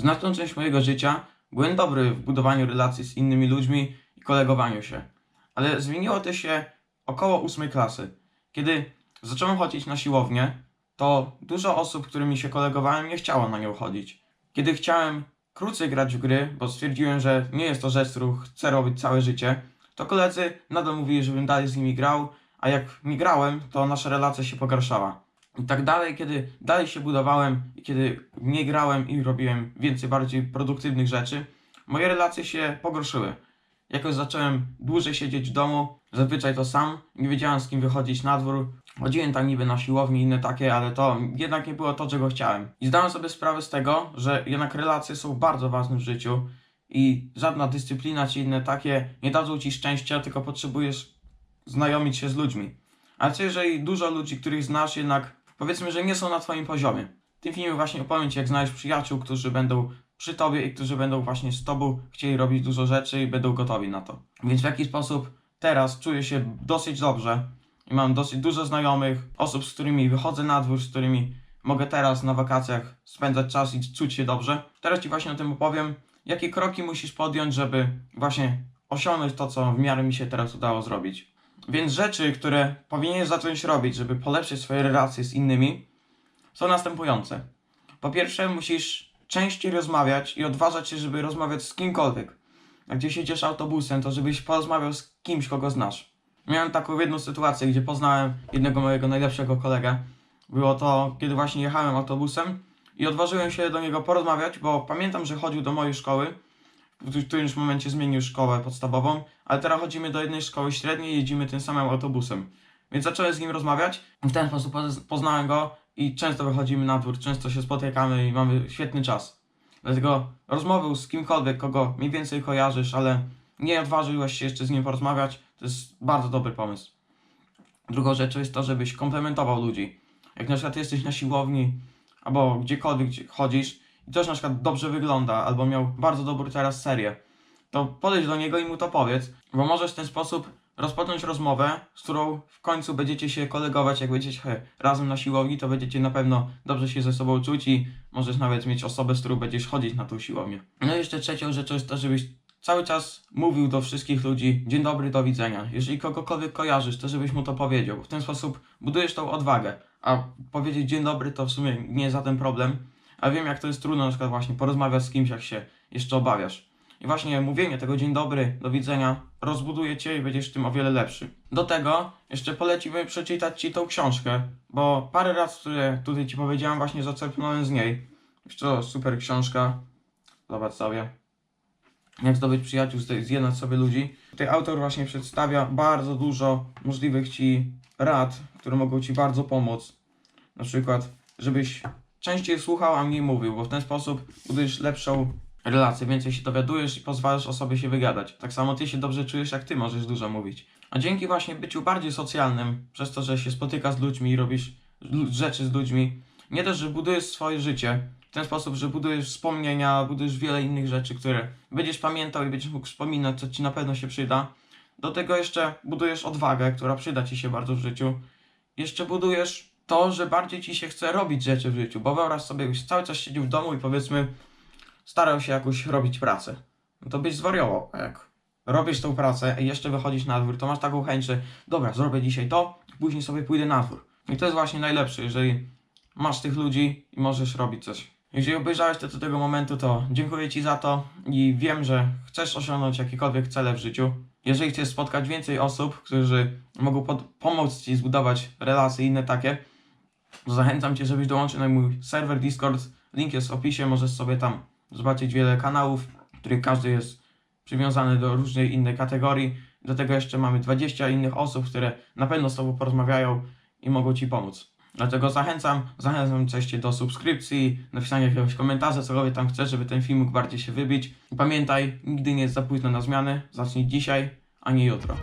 znaczną część mojego życia byłem dobry w budowaniu relacji z innymi ludźmi i kolegowaniu się. Ale zmieniło to się około ósmej klasy. Kiedy zacząłem chodzić na siłownię, to dużo osób, którymi się kolegowałem, nie chciało na nią chodzić. Kiedy chciałem krócej grać w gry, bo stwierdziłem, że nie jest to rzecz, którą chcę robić całe życie, to koledzy nadal mówili, żebym dalej z nimi grał, a jak nie grałem, to nasza relacja się pogarszała. I tak dalej, kiedy dalej się budowałem i kiedy nie grałem i robiłem więcej bardziej produktywnych rzeczy, moje relacje się pogorszyły. Jakoś zacząłem dłużej siedzieć w domu, zazwyczaj to sam, nie wiedziałem z kim wychodzić na dwór. Chodziłem tam niby na siłowni i inne takie, ale to jednak nie było to, czego chciałem. I zdałem sobie sprawę z tego, że jednak relacje są bardzo ważne w życiu i żadna dyscyplina czy inne takie nie dadzą ci szczęścia, tylko potrzebujesz znajomić się z ludźmi. Ale co jeżeli dużo ludzi, których znasz, jednak powiedzmy, że nie są na twoim poziomie? W tym filmie właśnie opowiem ci, jak znaleźć przyjaciół, którzy będą przy tobie i którzy będą właśnie z tobą chcieli robić dużo rzeczy i będą gotowi na to. Więc w jaki sposób teraz czuję się dosyć dobrze i mam dosyć dużo znajomych, osób, z którymi wychodzę na dwór, z którymi mogę teraz na wakacjach spędzać czas i czuć się dobrze. Teraz ci właśnie o tym opowiem, jakie kroki musisz podjąć, żeby właśnie osiągnąć to, co w miarę mi się teraz udało zrobić. Więc rzeczy, które powinieneś zacząć robić, żeby polepszyć swoje relacje z innymi, są następujące. Po pierwsze, musisz częściej rozmawiać i odważać się, żeby rozmawiać z kimkolwiek. Jak gdzieś jedziesz autobusem, to żebyś porozmawiał z kimś, kogo znasz. Miałem taką jedną sytuację, gdzie poznałem jednego mojego najlepszego kolegę. Było to, kiedy właśnie jechałem autobusem i odważyłem się do niego porozmawiać, bo pamiętam, że chodził do mojej szkoły, w którymś momencie zmienił szkołę podstawową, ale teraz chodzimy do jednej szkoły średniej i jedziemy tym samym autobusem. Więc zacząłem z nim rozmawiać, w ten sposób poz- poznałem go i często wychodzimy na dwór, często się spotykamy i mamy świetny czas. Dlatego rozmowy z kimkolwiek, kogo mniej więcej kojarzysz, ale nie odważyłeś się jeszcze z nim porozmawiać, to jest bardzo dobry pomysł. Drugą rzeczą jest to, żebyś komplementował ludzi. Jak na przykład jesteś na siłowni albo gdziekolwiek gdzie chodzisz ktoś na przykład dobrze wygląda albo miał bardzo dobrą teraz serię, to podejdź do niego i mu to powiedz, bo możesz w ten sposób rozpocząć rozmowę, z którą w końcu będziecie się kolegować, jak będziecie razem na siłowni, to będziecie na pewno dobrze się ze sobą czuć i możesz nawet mieć osobę, z którą będziesz chodzić na tą siłownię. No i jeszcze trzecią rzeczą jest to, żebyś cały czas mówił do wszystkich ludzi dzień dobry, do widzenia. Jeżeli kogokolwiek kojarzysz, to żebyś mu to powiedział. W ten sposób budujesz tą odwagę. A powiedzieć dzień dobry to w sumie nie jest żaden problem. A wiem jak to jest trudno na przykład właśnie porozmawiać z kimś, jak się jeszcze obawiasz. I właśnie mówienie tego dzień dobry, do widzenia rozbuduje cię i będziesz tym o wiele lepszy. Do tego jeszcze polecimy przeczytać ci tą książkę, bo parę razy, które tutaj ci powiedziałem, właśnie zaczerpnąłem z niej. Jest to super książka. Zobacz sobie. Jak zdobyć przyjaciół, zjednać sobie ludzi. Tutaj autor właśnie przedstawia bardzo dużo możliwych ci rad, które mogą ci bardzo pomóc. Na przykład, żebyś częściej słuchał, a mniej mówił, bo w ten sposób budujesz lepszą relację, więcej się dowiadujesz i pozwalasz osobie się wygadać. Tak samo ty się dobrze czujesz, jak ty możesz dużo mówić. A dzięki właśnie byciu bardziej socjalnym, przez to, że się spotykasz z ludźmi i robisz rzeczy z ludźmi, nie też, że budujesz swoje życie w ten sposób, że budujesz wspomnienia, budujesz wiele innych rzeczy, które będziesz pamiętał i będziesz mógł wspominać, co ci na pewno się przyda. Do tego jeszcze budujesz odwagę, która przyda ci się bardzo w życiu. Jeszcze budujesz to, że bardziej ci się chce robić rzeczy w życiu, bo wyobraź sobie, jakbyś cały czas siedział w domu i powiedzmy starał się jakoś robić pracę. No to byś zwariował. Jak robisz tą pracę i jeszcze wychodzisz na dwór, to masz taką chęć, że dobra, zrobię dzisiaj to, później sobie pójdę na dwór. I to jest właśnie najlepsze, jeżeli masz tych ludzi i możesz robić coś. Jeżeli obejrzałeś to do tego momentu, to dziękuję Ci za to i wiem, że chcesz osiągnąć jakiekolwiek cele w życiu. Jeżeli chcesz spotkać więcej osób, którzy mogą pomóc Ci zbudować relacje i inne takie, to zachęcam Cię, żebyś dołączył na mój serwer Discord. Link jest w opisie, możesz sobie tam zobaczyć wiele kanałów, których każdy jest przywiązany do różnej innej kategorii. Do tego jeszcze mamy 20 innych osób, które na pewno z Tobą porozmawiają i mogą Ci pomóc. Dlatego zachęcam, zachęcam Cię do subskrypcji, napisania jakiegoś komentarza, cokolwiek tam chcesz, żeby ten film mógł bardziej się wybić. I pamiętaj, nigdy nie jest za późno na zmiany. Zacznij dzisiaj, a nie jutro.